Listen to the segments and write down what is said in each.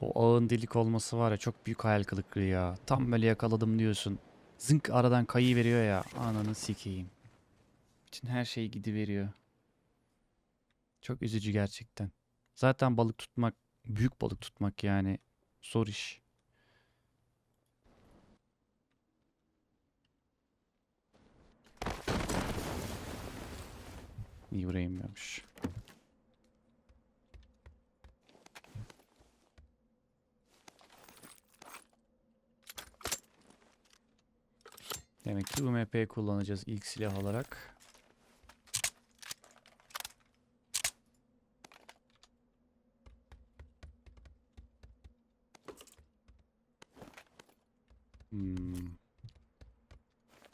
O ağın delik olması var ya çok büyük hayal kırıklığı ya. Tam böyle yakaladım diyorsun. Zınk aradan kayı veriyor ya. Ananı sikeyim. Bütün her şey gidiveriyor. Çok üzücü gerçekten. Zaten balık tutmak, büyük balık tutmak yani zor iş. İyi buraya inmiyormuş. Demek ki UMP kullanacağız ilk silah olarak. Hmm.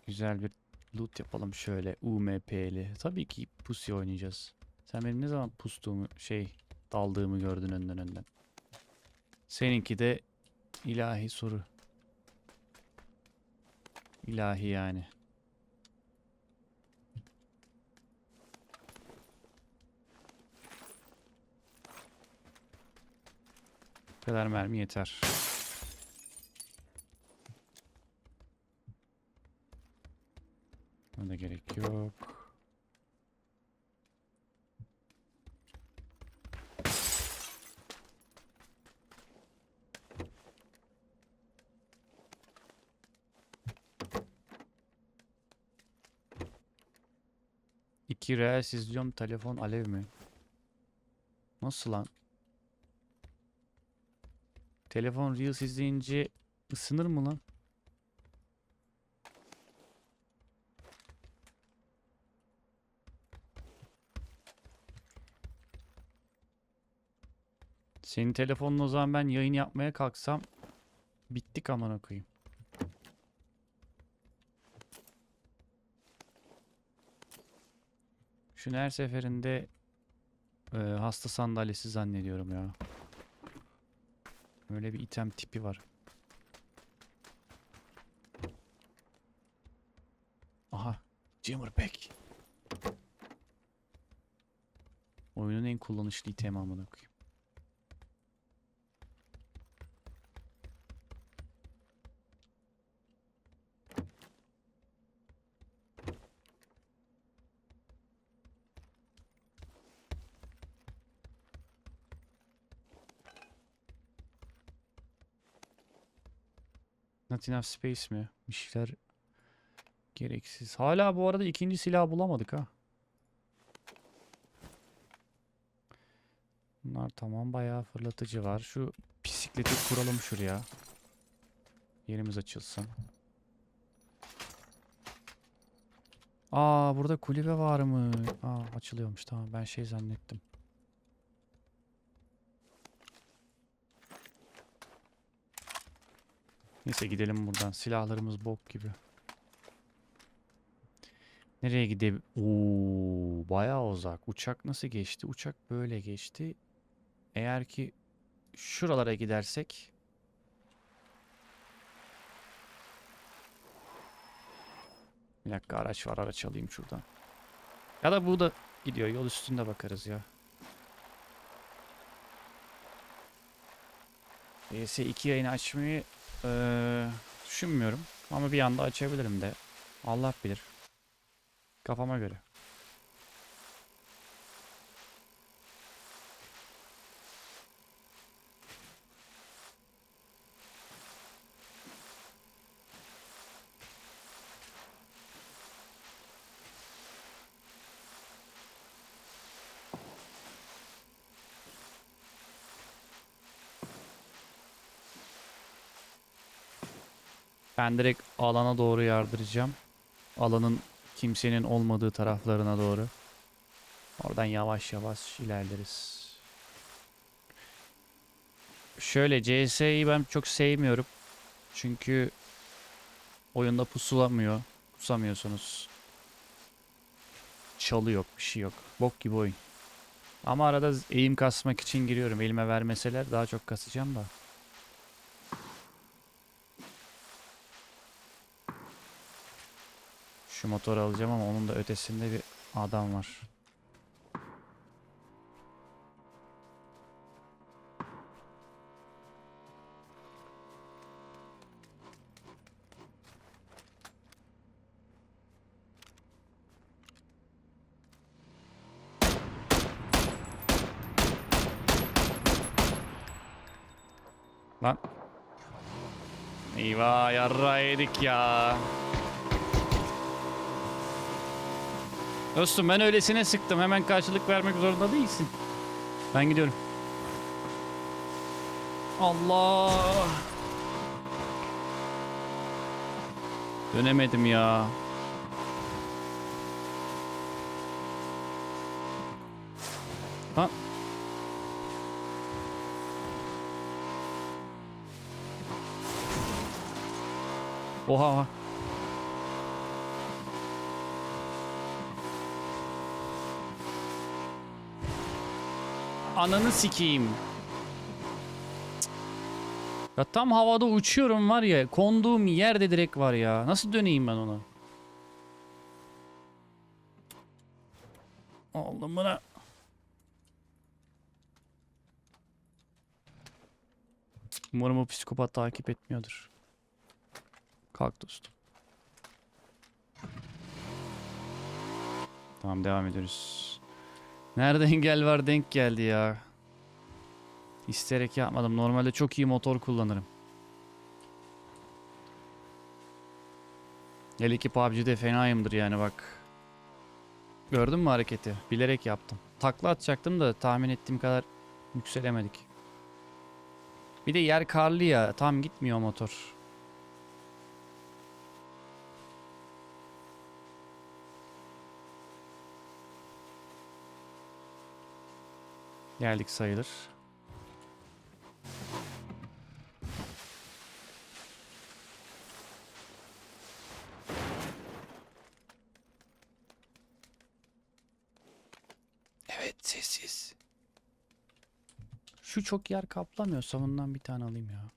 Güzel bir loot yapalım şöyle UMP'li. Tabii ki pusi oynayacağız. Sen benim ne zaman pustuğumu şey daldığımı gördün önden önden. Seninki de ilahi soru. İlahi yani. Bu kadar mermi yeter. Buna gerek yok. İki reels izliyorum telefon alev mi? Nasıl lan? Telefon reels izleyince ısınır mı lan? Senin telefonun o zaman ben yayın yapmaya kalksam bittik amına koyayım. Şunu her seferinde e, hasta sandalyesi zannediyorum ya. Böyle bir item tipi var. Aha. Jammer Pack. Oyunun en kullanışlı itemi amına koyayım. Not space mi? Bir şeyler gereksiz. Hala bu arada ikinci silah bulamadık ha. Bunlar tamam bayağı fırlatıcı var. Şu bisikleti kuralım şuraya. Yerimiz açılsın. Aa burada kulübe var mı? Aa açılıyormuş tamam ben şey zannettim. Neyse gidelim buradan. Silahlarımız bok gibi. Nereye gidelim? Oo, bayağı uzak. Uçak nasıl geçti? Uçak böyle geçti. Eğer ki şuralara gidersek Bir dakika araç var araç alayım şuradan. Ya da bu da gidiyor yol üstünde bakarız ya. PS2 yayını açmayı eee, düşünmüyorum. Ama bir anda açabilirim de. Allah bilir. Kafama göre. Ben direkt alana doğru yardıracağım. Alanın kimsenin olmadığı taraflarına doğru. Oradan yavaş yavaş ilerleriz. Şöyle CS'yi ben çok sevmiyorum. Çünkü oyunda pusulamıyor. Pusamıyorsunuz. Çalı yok, bir şey yok. Bok gibi oyun. Ama arada eğim kasmak için giriyorum. Elime vermeseler daha çok kasacağım da. Şu motoru alacağım ama onun da ötesinde bir adam var. Lan. Eyvah yarra yedik ya. Dostum ben öylesine sıktım. Hemen karşılık vermek zorunda değilsin. Ben gidiyorum. Allah. Dönemedim ya. Ha. Oha Ananı sikeyim. Ya tam havada uçuyorum var ya. Konduğum yerde direkt var ya. Nasıl döneyim ben ona? Aldım buna. Umarım o psikopat takip etmiyordur. Kalk dostum. Tamam devam ediyoruz. Nerede engel var denk geldi ya. İsterek yapmadım. Normalde çok iyi motor kullanırım. Hele ki PUBG'de fenayımdır yani bak. Gördün mü hareketi? Bilerek yaptım. Takla atacaktım da tahmin ettiğim kadar yükselemedik. Bir de yer karlı ya. Tam gitmiyor motor. Geldik sayılır. Evet sessiz. Şu çok yer kaplamıyorsa bundan bir tane alayım ya.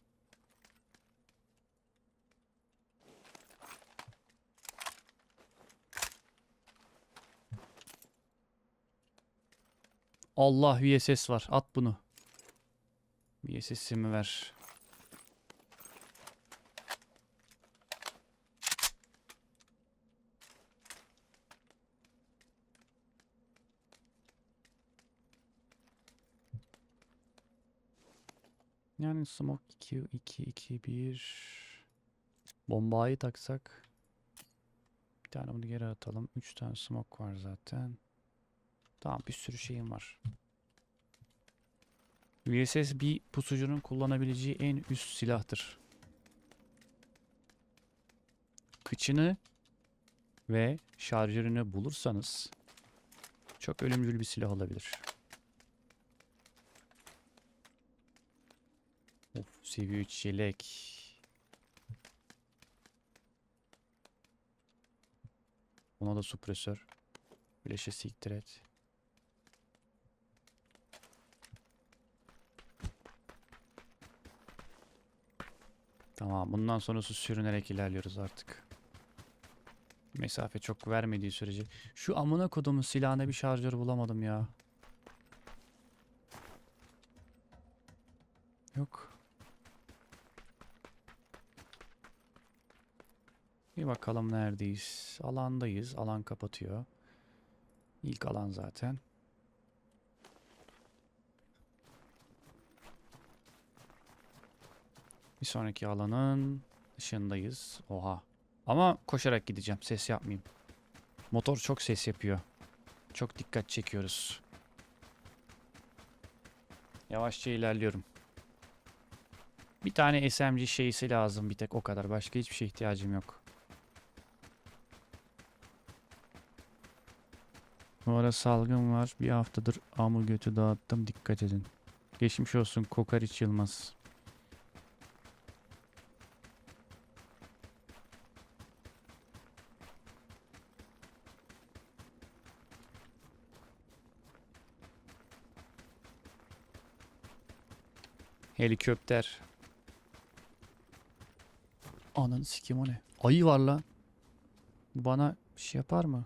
Allah VSS var. At bunu. VSS'imi ver. Yani smoke 2 2 2 1 bombayı taksak bir tane bunu geri atalım. 3 tane smoke var zaten. Tamam bir sürü şeyim var. VSS bir pusucunun kullanabileceği en üst silahtır. Kıçını ve şarjörünü bulursanız çok ölümcül bir silah olabilir. Of seviye 3 yelek. Buna da supresör. Flash'e siktir et. Tamam bundan sonrası sürünerek ilerliyoruz artık. Mesafe çok vermediği sürece. Şu amına kodumun silahına bir şarjör bulamadım ya. Yok. Bir bakalım neredeyiz. Alandayız. Alan kapatıyor. İlk alan zaten. Sonraki alanın dışındayız. Oha. Ama koşarak gideceğim. Ses yapmayayım. Motor çok ses yapıyor. Çok dikkat çekiyoruz. Yavaşça ilerliyorum. Bir tane SMG şeysi lazım bir tek o kadar. Başka hiçbir şey ihtiyacım yok. Bu ara salgın var. Bir haftadır amı götü dağıttım. Dikkat edin. Geçmiş olsun Kokariç Yılmaz. Helikopter. Ananı sikim o ne? Ayı var lan. Bana bir şey yapar mı?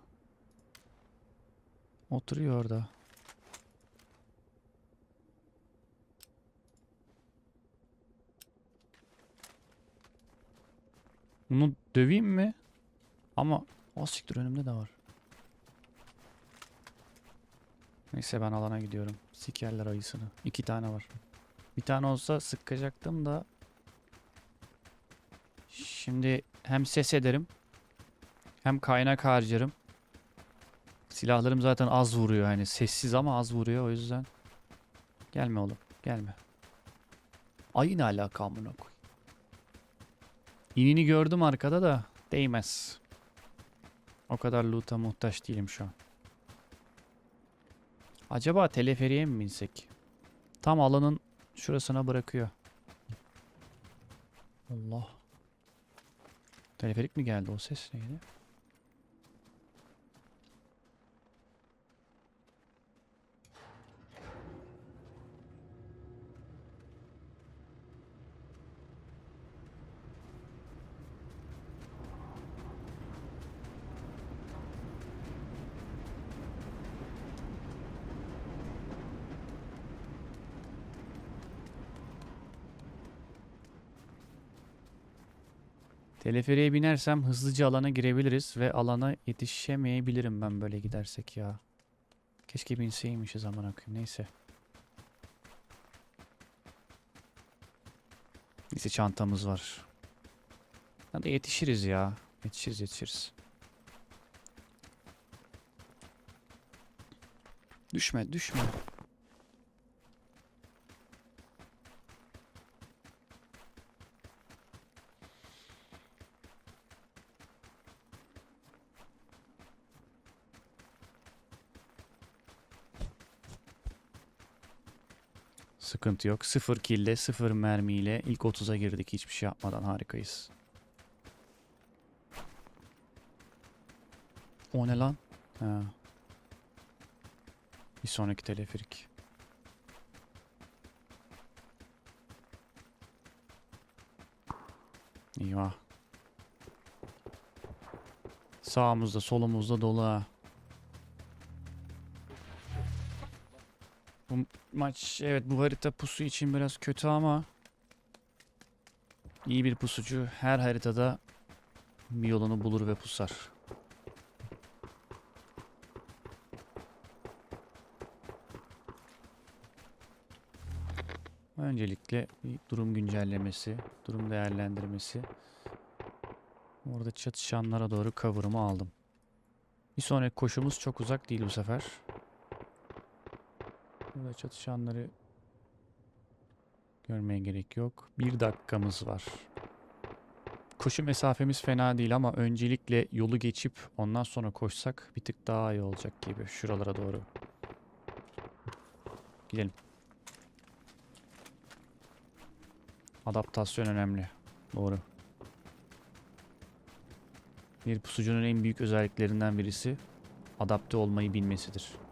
Oturuyor orada. Bunu döveyim mi? Ama o siktir önümde de var. Neyse ben alana gidiyorum. Sikerler ayısını. İki tane var. Bir tane olsa sıkacaktım da. Şimdi hem ses ederim. Hem kaynak harcarım. Silahlarım zaten az vuruyor hani sessiz ama az vuruyor o yüzden. Gelme oğlum gelme. Ayı ne alaka amına koy. İnini gördüm arkada da değmez. O kadar loot'a muhtaç değilim şu an. Acaba teleferiye mi binsek? Tam alanın şurasına bırakıyor. Allah. Teleferik mi geldi? O ses neydi? Teleferiğe binersem hızlıca alana girebiliriz ve alana yetişemeyebilirim ben böyle gidersek ya. Keşke binseymişiz aman akıyım. Neyse. Neyse çantamız var. Hadi yetişiriz ya. Yetişiriz yetişiriz. Düşme düşme. Sıkıntı yok. Sıfır kille, sıfır mermiyle ilk 30'a girdik. Hiçbir şey yapmadan harikayız. O ne lan? Ha. Bir sonraki teleferik. Eyvah. Sağımızda solumuzda dolu ha. Maç evet bu harita pusu için biraz kötü ama iyi bir pusucu her haritada bir yolunu bulur ve pusar. Öncelikle bir durum güncellemesi, durum değerlendirmesi. Orada çatışanlara doğru cover'ımı aldım. Bir sonraki koşumuz çok uzak değil bu sefer. Burada çatışanları görmeye gerek yok. Bir dakikamız var. Koşu mesafemiz fena değil ama öncelikle yolu geçip ondan sonra koşsak bir tık daha iyi olacak gibi şuralara doğru. Gidelim. Adaptasyon önemli. Doğru. Bir pusucunun en büyük özelliklerinden birisi adapte olmayı bilmesidir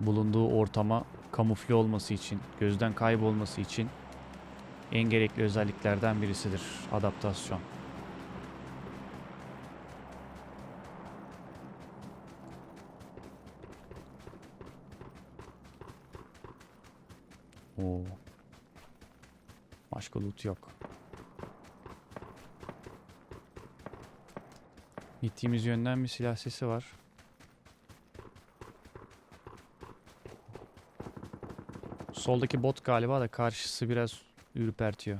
bulunduğu ortama kamufle olması için, gözden kaybolması için en gerekli özelliklerden birisidir adaptasyon. Oo. Başka loot yok. Gittiğimiz yönden bir silah sesi var. Soldaki bot galiba da karşısı biraz ürpertiyor.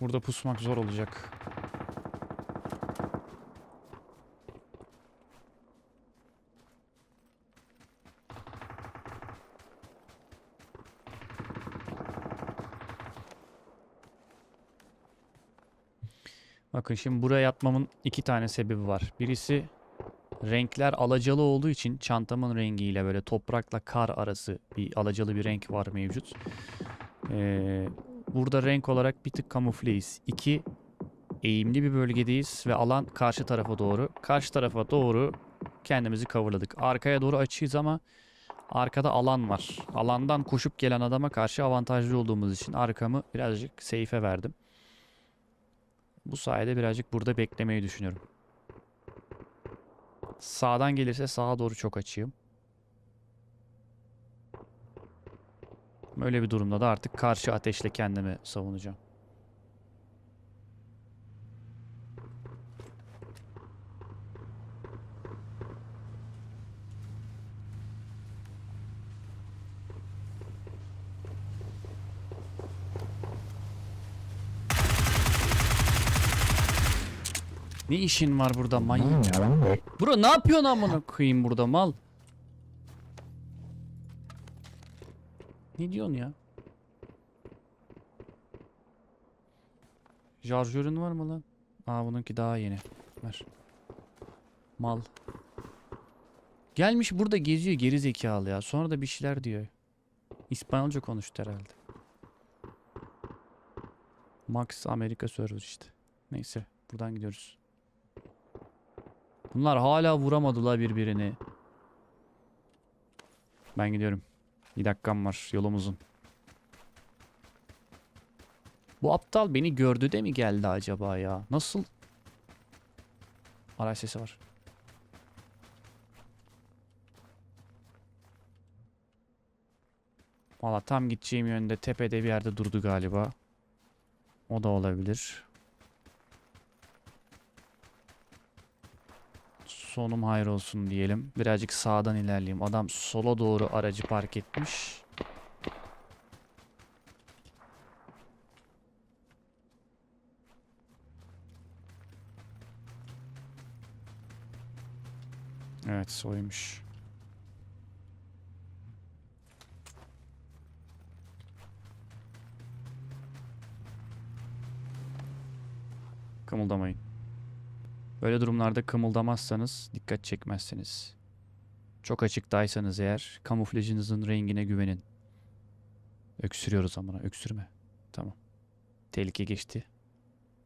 Burada pusmak zor olacak. Bakın şimdi buraya yatmamın iki tane sebebi var. Birisi renkler alacalı olduğu için çantamın rengiyle böyle toprakla kar arası bir alacalı bir renk var mevcut. Ee, burada renk olarak bir tık kamufleyiz. İki, eğimli bir bölgedeyiz ve alan karşı tarafa doğru. Karşı tarafa doğru kendimizi coverladık. Arkaya doğru açıyız ama arkada alan var. Alandan koşup gelen adama karşı avantajlı olduğumuz için arkamı birazcık safe'e verdim. Bu sayede birazcık burada beklemeyi düşünüyorum. Sağdan gelirse sağa doğru çok açayım. Öyle bir durumda da artık karşı ateşle kendimi savunacağım. Ne işin var burada manyak? Bro ne yapıyorsun amına koyayım burada mal? Ne diyorsun ya? Şarjörün var mı lan? Aa bununki daha yeni. Ver. Mal. Gelmiş burada geziyor geri zekalı ya. Sonra da bir şeyler diyor. İspanyolca konuştu herhalde. Max Amerika server işte. Neyse buradan gidiyoruz. Bunlar hala vuramadılar birbirini. Ben gidiyorum. Bir dakikam var yolum uzun. Bu aptal beni gördü de mi geldi acaba ya? Nasıl? Araç sesi var. Valla tam gideceğim yönde tepede bir yerde durdu galiba. O da olabilir. Sonum hayır olsun diyelim. Birazcık sağdan ilerleyeyim. Adam sola doğru aracı park etmiş. Evet soymuş. Kımıldamayın. Böyle durumlarda kımıldamazsanız dikkat çekmezsiniz. Çok açıktaysanız eğer kamuflajınızın rengine güvenin. Öksürüyoruz amına öksürme. Tamam. Tehlike geçti.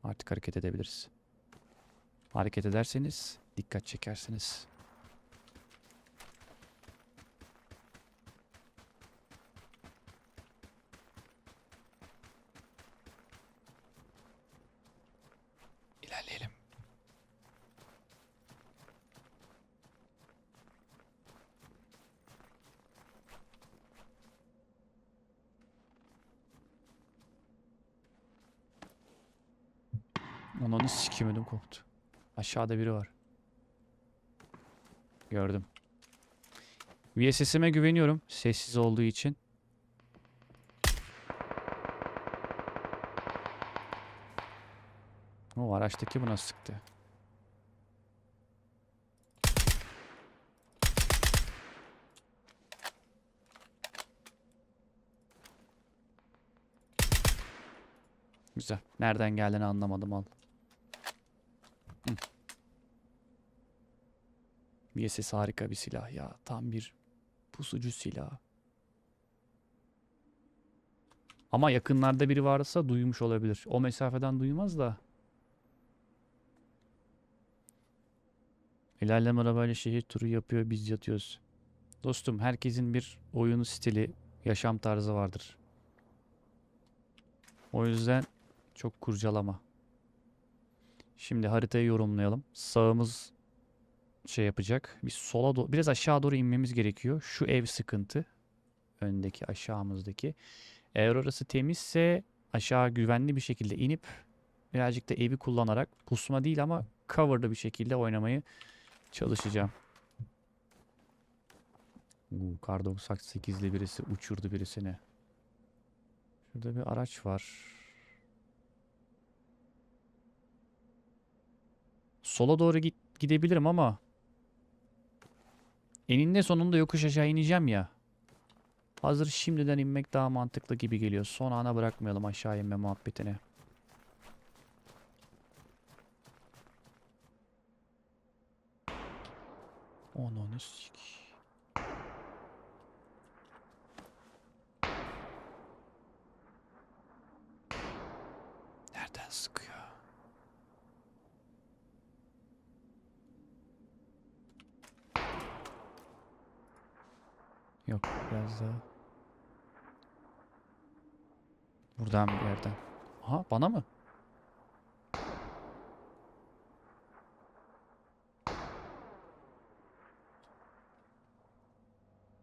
Artık hareket edebiliriz. Hareket ederseniz dikkat çekersiniz. Ananı sikim ödüm koptu. Aşağıda biri var. Gördüm. VSS'ime güveniyorum. Sessiz olduğu için. O araçtaki buna sıktı. Güzel. Nereden geldiğini anlamadım al. VSS harika bir silah ya. Tam bir pusucu silah. Ama yakınlarda biri varsa duymuş olabilir. O mesafeden duymaz da. İlerleme arabayla şehir turu yapıyor biz yatıyoruz. Dostum herkesin bir oyunu stili, yaşam tarzı vardır. O yüzden çok kurcalama. Şimdi haritayı yorumlayalım. Sağımız şey yapacak. Biz sola doğru, biraz aşağı doğru inmemiz gerekiyor. Şu ev sıkıntı. Öndeki aşağımızdaki. Eğer orası temizse aşağı güvenli bir şekilde inip birazcık da evi kullanarak pusma değil ama coverlı bir şekilde oynamayı çalışacağım. Uuu, kar 98'li birisi uçurdu birisini. Şurada bir araç var. Sola doğru git gidebilirim ama eninde sonunda yokuş aşağı ineceğim ya. Hazır şimdiden inmek daha mantıklı gibi geliyor. Son ana bırakmayalım aşağı inme muhabbetini. Ananı sik. Nereden sıkıyor? Yok biraz daha. Buradan bir yerden. Aha bana mı?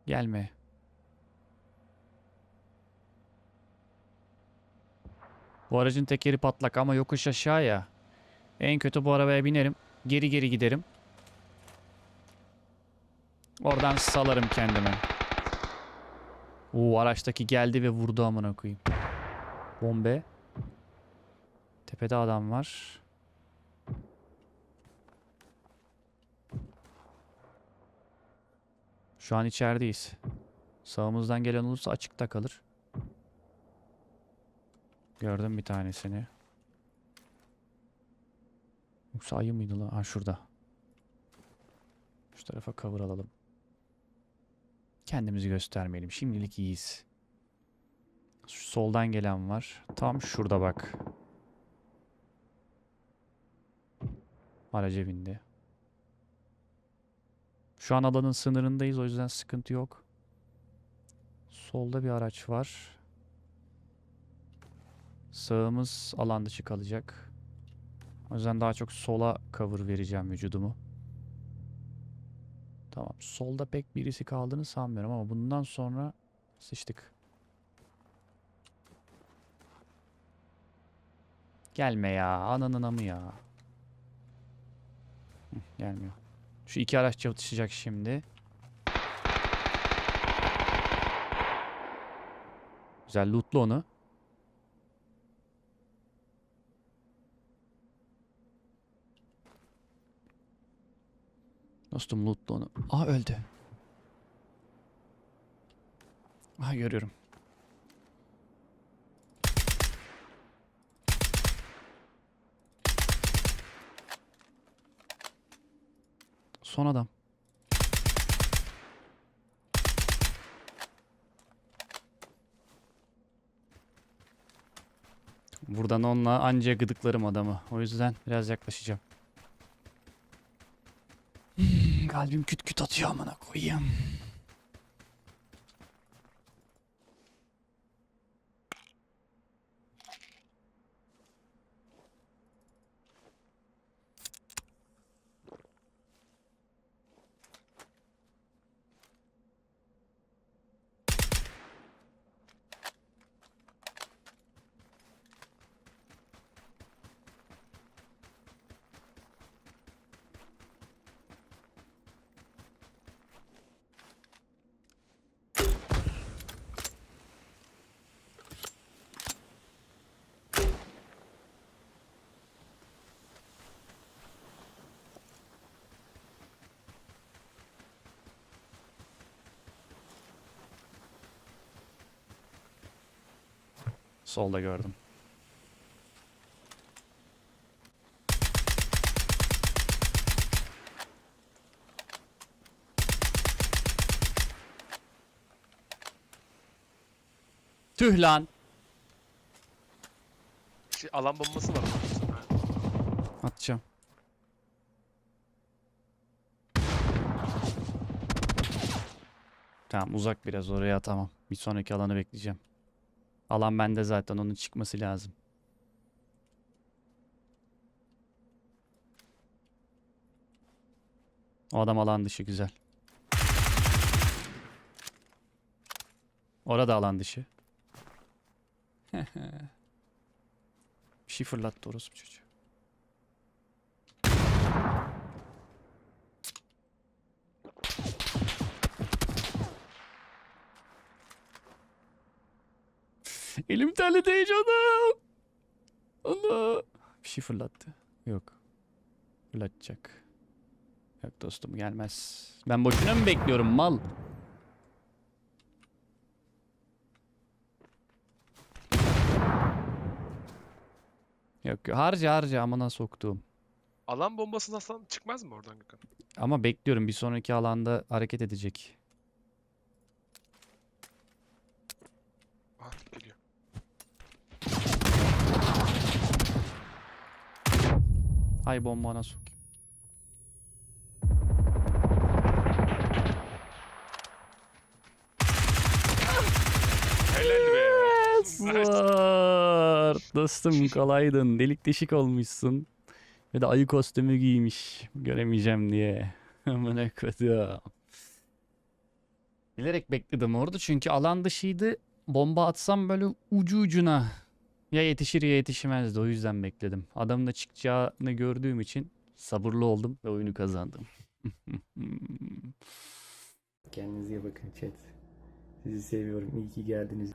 Gelme. Bu aracın tekeri patlak ama yokuş aşağı ya. En kötü bu arabaya binerim. Geri geri giderim. Oradan salarım kendimi. Oo araçtaki geldi ve vurdu amına koyayım. Bombe. Tepede adam var. Şu an içerideyiz. Sağımızdan gelen olursa açıkta kalır. Gördüm bir tanesini. Yoksa ayı mıydı lan? Ha şurada. Şu tarafa cover alalım. Kendimizi göstermeyelim. Şimdilik iyiyiz. Şu soldan gelen var. Tam şurada bak. Araca bindi. Şu an alanın sınırındayız o yüzden sıkıntı yok. Solda bir araç var. Sağımız alan dışı kalacak. O yüzden daha çok sola cover vereceğim vücudumu. Tamam. Solda pek birisi kaldığını sanmıyorum ama bundan sonra sıçtık. Gelme ya. Ananın amı ya. Gelmiyor. Şu iki araç çatışacak şimdi. Güzel lootlu onu. Dostum lootlu onu. Aa öldü. Aha görüyorum. Son adam. Buradan onunla anca gıdıklarım adamı. O yüzden biraz yaklaşacağım. Kalbim küt küt atıyor amına koyayım. Solda gördüm. Tüh lan. Şey, alan bombası var. Atacağım. Tamam uzak biraz oraya atamam. Bir sonraki alanı bekleyeceğim. Alan bende zaten onun çıkması lazım. O adam alan dışı güzel. Orada alan dışı. Bir şey fırlattı orospu çocuğu. Elim terledi heyecanım. Allah. Bir şey fırlattı. Yok. Fırlatacak. Yok dostum gelmez. Ben boşuna mı bekliyorum mal? Yok harca harca amına soktuğum. Alan bombası nasıl çıkmaz mı oradan Gökhan? Ama bekliyorum bir sonraki alanda hareket edecek. Hay bombana be. Zar. Dostum kolaydın. Delik deşik olmuşsun. Ve de ayı kostümü giymiş. Göremeyeceğim diye. Amına koydum. Bilerek bekledim orada çünkü alan dışıydı. Bomba atsam böyle ucu ucuna. Ya yetişir ya yetişmezdi. O yüzden bekledim. Adamın da çıkacağını gördüğüm için sabırlı oldum ve oyunu kazandım. Kendinize iyi bakın chat. Sizi seviyorum. İyi ki geldiniz.